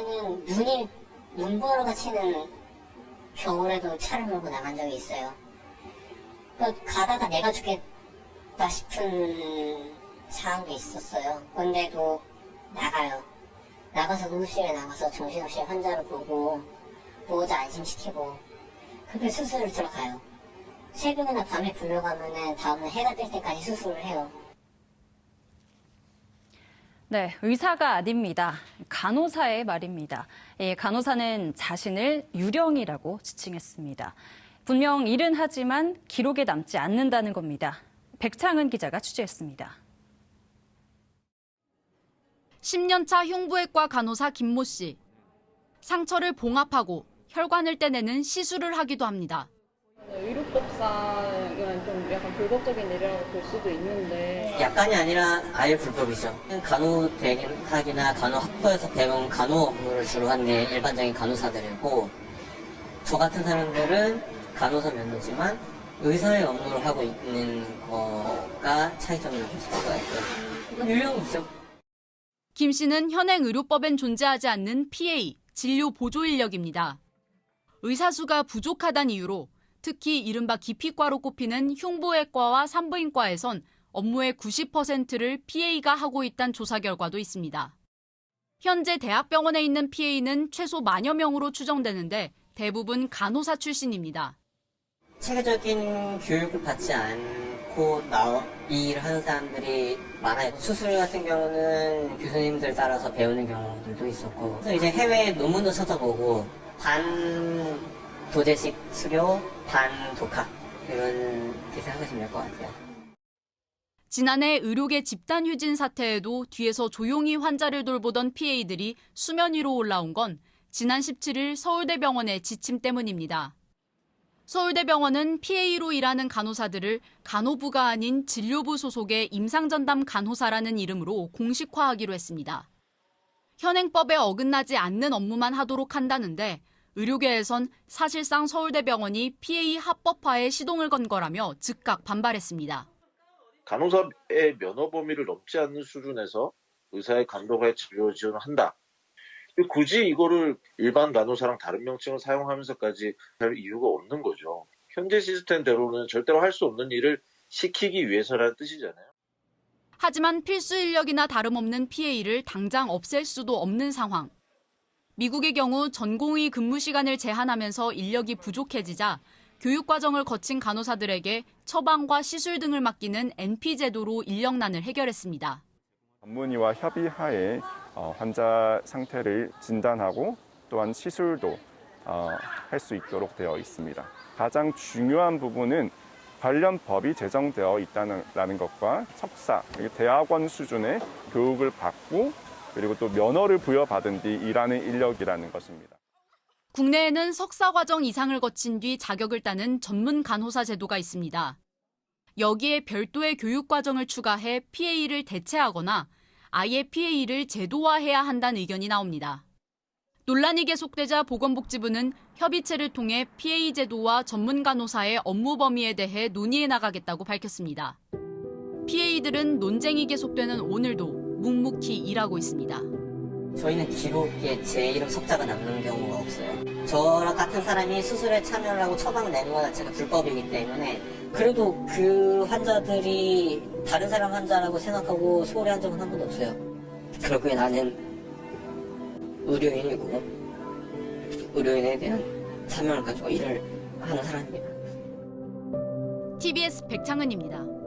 가면은 눈이 눈보라가 치는 겨울에도 차를 몰고 나간 적이 있어요. 그 가다가 내가 죽겠다 싶은 상황도 있었어요. 근데도 나가요. 나가서 응급실에 나가서 정신없이 환자를 보고 보호자 안심시키고 그렇게 수술을 들어가요. 새벽이나 밤에 불러가면은 다음날 해가 뜰 때까지 수술을 해요. 네, 의사가 아닙니다. 간호사의 말입니다. 예, 간호사는 자신을 유령이라고 지칭했습니다. 분명 일은 하지만 기록에 남지 않는다는 겁니다. 백창은 기자가 취재했습니다. 10년차 흉부외과 간호사 김모 씨. 상처를 봉합하고 혈관을 떼내는 시술을 하기도 합니다. 의료법상은 좀 약간 불법적인 일이라고 볼 수도 있는데 약간이 아니라 아예 불법이죠. 간호 대학이나 간호 학부에서 배운 간호 업무를 주로 하는 게 일반적인 간호사들이고 저 같은 사람들은 간호사 면도지만 의사의 업무를 하고 있는 거가 차이점이라고 볼 수가 있고요. 이건 유령이죠. 김 씨는 현행 의료법엔 존재하지 않는 PA, 진료 보조 인력입니다. 의사 수가 부족하다는 이유로 특히 이른바 기피과로 꼽히는 흉부외과와 산부인과에선 업무의 90%를 PA가 하고 있다는 조사 결과도 있습니다. 현재 대학병원에 있는 PA는 최소 만여 명으로 추정되는데 대부분 간호사 출신입니다. 체계적인 교육을 받지 않고 나이 일을 하는 사람들이 많아요. 수술 같은 경우는 교수님들 따라서 배우는 경우들도 있었고 이제 해외 논문도 찾아보고 반 도제식 수료, 반 독학 이런 이렇게 생각하시면 될 것 같아요. 지난해 의료계 집단 휴진 사태에도 뒤에서 조용히 환자를 돌보던 PA들이 수면 위로 올라온 건 지난 17일 서울대병원의 지침 때문입니다. 서울대병원은 PA로 일하는 간호사들을 간호부가 아닌 진료부 소속의 임상전담 간호사라는 이름으로 공식화하기로 했습니다. 현행법에 어긋나지 않는 업무만 하도록 한다는데 의료계에선 사실상 서울대병원이 PA 합법화에 시동을 건 거라며 즉각 반발했습니다. 간호사의 면허 범위를 넘지 않는 수준에서 의사의 감독하에 진료 지원을 한다. 굳이 이거를 일반 간호사랑 다른 명칭을 사용하면서까지 할 이유가 없는 거죠. 현재 시스템대로는 절대로 할 수 없는 일을 시키기 위해서라는 뜻이잖아요. 하지만 필수 인력이나 다름없는 PA를 당장 없앨 수도 없는 상황. 미국의 경우 전공의 근무 시간을 제한하면서 인력이 부족해지자 교육 과정을 거친 간호사들에게 처방과 시술 등을 맡기는 NP 제도로 인력난을 해결했습니다. 전문의와 협의하에 어, 환자 상태를 진단하고 또한 시술도 어, 할수 있도록 되어 있습니다. 가장 중요한 부분은 관련 법이 제정되어 있다는 것과 석사, 대학원 수준의 교육을 받고 그리고 또 면허를 부여받은 뒤 일하는 인력이라는 것입니다. 국내에는 석사 과정 이상을 거친 뒤 자격을 따는 전문 간호사 제도가 있습니다. 여기에 별도의 교육 과정을 추가해 PA를 대체하거나 아예 PA를 제도화해야 한다는 의견이 나옵니다. 논란이 계속되자 보건복지부는 협의체를 통해 PA 제도와 전문 간호사의 업무 범위에 대해 논의해 나가겠다고 밝혔습니다. PA들은 논쟁이 계속되는 오늘도 묵묵히 일하고 있습니다. 저희는 기록에 제 이름 석자가 남는 경우가 없어요. 저랑 같은 사람이 수술에 참여를 하고 처방을 내는 것 자체가 불법이기 때문에 그래도 그 환자들이 다른 사람 환자라고 생각하고 소홀히 한 적은 한 번도 없어요. 결국에 나는 의료인이고 의료인에 대한 사명을 가지고 일을 하는 사람입니다. TBS 백창은입니다.